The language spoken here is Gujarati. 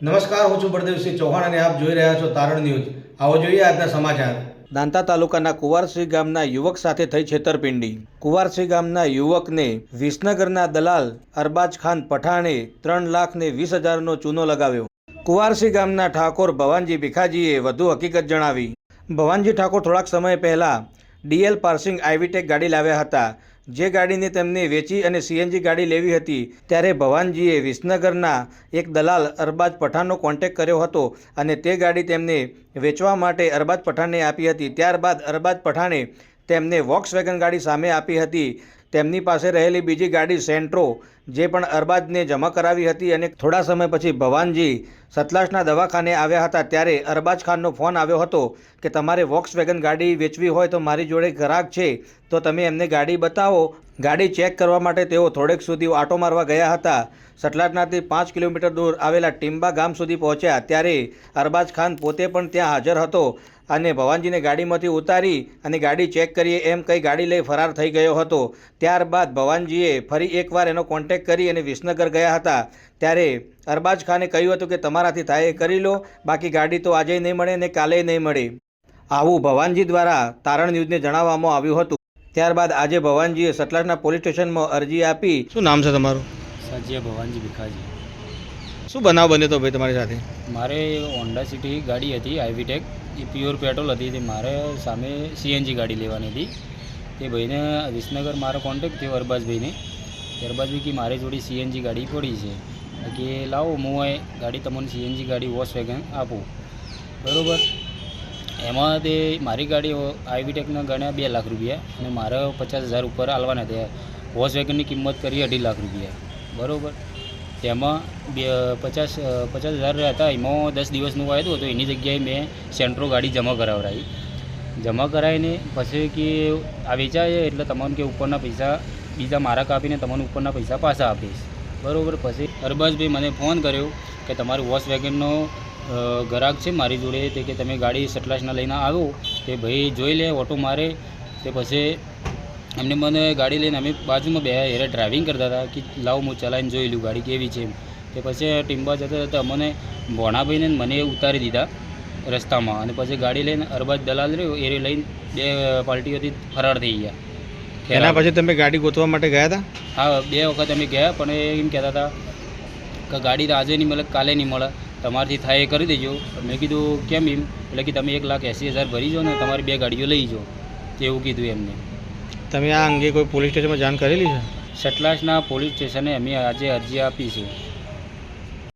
નમસ્કાર, હું છું બળદેવસિંહ ચૌહાણ અને આપ જોઈ રહ્યા છો તારણ ન્યૂઝ. આવો જોઈએ આજના સમાચાર. દાંતા તાલુકાના કુવારસી ગામના યુવક સાથે થઈ છેતરપિંડી. કુવારસી ગામના યુવકને વિસનગરના દલાલ અરબાજ ખાન પઠાણે ત્રણ લાખ ને વીસ હજારનો ચૂનો લગાવ્યો. કુવારસી ગામના ઠાકોર ભવાનજી ભીખાજીએ વધુ હકીકત જણાવી. ભવાનજી ઠાકોર થોડાક સમય પહેલાં ડીએલ પાર્સિંગ આઈવીટેક ગાડી લાવ્યા હતા. જે ગાડીને તેમને વેચી અને સીએનજી ગાડી લેવી હતી, ત્યારે ભવાનજીએ વિસનગરના એક દલાલ અરબાજ પઠાણનો કોન્ટેક કર્યો હતો અને તે ગાડી તેમને વેચવા માટે અરબાજ પઠાણને આપી હતી. ત્યારબાદ અરબાજ પઠાણે તેમને વોક્સ વેગન ગાડી સામે આપી હતી. તેમની પાસે રહેલી બીજી ગાડી સેન્ટ્રો જે પણ અરબાજને જમા કરાવી હતી અને થોડા સમય પછી ભવાનજી સતલાસના દવાખાને આવ્યા હતા ત્યારે અરબાજ ખાનનો ફોન આવ્યો હતો કે તમારે વોક્સ વેગન ગાડી વેચવી હોય તો મારી જોડે ગ્રાહક છે, તો તમે એમને ગાડી બતાવો. ગાડી ચેક કરવા માટે તેઓ થોડેક સુધી આટો મારવા ગયા હતા. સટલાટનાથી પાંચ કિલોમીટર દૂર આવેલા ટીમ્બા ગામ સુધી પહોંચ્યા ત્યારે અરબાજ ખાન પોતે પણ ત્યાં હાજર હતો. અને ભવાનજીને ગાડીમાંથી ઉતારી અને ગાડી ચેક કરીએ એમ કંઈ ગાડી લઈ ફરાર થઈ ગયો હતો. ત્યારબાદ ભવાનજીએ ફરી એકવાર એનો કોન્ટેક કરી અને વિસનગર ગયા હતા. ત્યારે અરબાજ ખાને કહ્યું હતું કે તમારાથી થાય એ કરી લો બાકી ગાડી તો આજે નહીં મળે ને કાલે નહીં મળે. આવું ભવાનજી દ્વારા તારણ ન્યૂઝને જણાવવામાં આવ્યું હતું. ત્યારબાદ આજે ભવાનજીએ સતલાજના પોલીસ સ્ટેશનમાં અરજી આપી. શું નામ છે તમારું? સાજીયા ભવાનજી ભીખાજી. શું બનાવ બન્યો હતો ભાઈ તમારી સાથે? મારે હોન્ડા સિટી ગાડી હતી આઈવીટેક એ પ્યોર પેટ્રોલ હતી, તે મારે સામે સીએનજી ગાડી લેવાની હતી. તે ભાઈને વિસનગર મારો કોન્ટેક્ટ થયો અરબાજભાઈને અરબાજભાઈ કે મારી જોડે સીએનજી ગાડી પડી છે. કે લાવો, હું ગાડી તમને સીએનજી ગાડી વોશ વેગન આપું. બરાબર? એમાં તે મારી ગાડી આઈવીટેકના ગણ્યા બે લાખ રૂપિયા અને મારે પચાસ હજાર ઉપર આલવાના હતા વોશ વેગનની કિંમત કરી અઢી લાખ રૂપિયા. બરાબર? તેમાં બે, પચાસ પચાસ હજાર હતા. એમાં દસ દિવસનું વાયદું હતું એની જગ્યાએ મેં સેન્ટ્રો ગાડી જમા કરાવડાવી. જમા કરાવીને પછી કે આ વેચાય એટલે તમને કે ઉપરના પૈસા, બીજા મારા કાપીને તમને ઉપરના પૈસા પાછા આપીશ. બરાબર, પછી અરબાઝભાઈ મને ફોન કર્યો કે તમારું વોશ વેગનનો ગ્રાહક છે મારી જોડે, તે કે તમે ગાડી સટલાસના લઈને આવો. તે ભાઈ જોઈ લે, ઓટો મારે, તે પછી એમને મને ગાડી લઈને અમે બાજુમાં બે હેરે ડ્રાઇવિંગ કરતા હતા કે લાવ હું ચલાવીને જોઈ લઉં ગાડી કેવી છે એમ. તે પછી ટીમ્બા જતા જતા અમને ભોણાભાઈને મને ઉતારી દીધા રસ્તામાં અને પછી ગાડી લઈને અરબાજ દલાલ રહ્યો એ લઈને બે પાર્ટીઓથી ફરાર થઈ ગયા. એના પછી તમે ગાડી ગોતવા માટે ગયા હતા? હા બે વખત અમે ગયા પણ એ એમ કહેતા હતા કે ગાડી તો આજે નહીં મળે કાલે નહીં મળે. તમારાથી થાય એ કરી દેજો. મેં કીધું કેમ એમ? એટલે કે તમે એક લાખ એંસી હજાર ભરી જાઓ ને તમારી બે ગાડીઓ લઈ જાઓ. તેવું કીધું એમને. તમે આ અંગે કોઈ પોલીસ સ્ટેશનમાં જાણ કરેલી છે? સટલાસના પોલીસ સ્ટેશને અમે આજે અરજી આપી છે.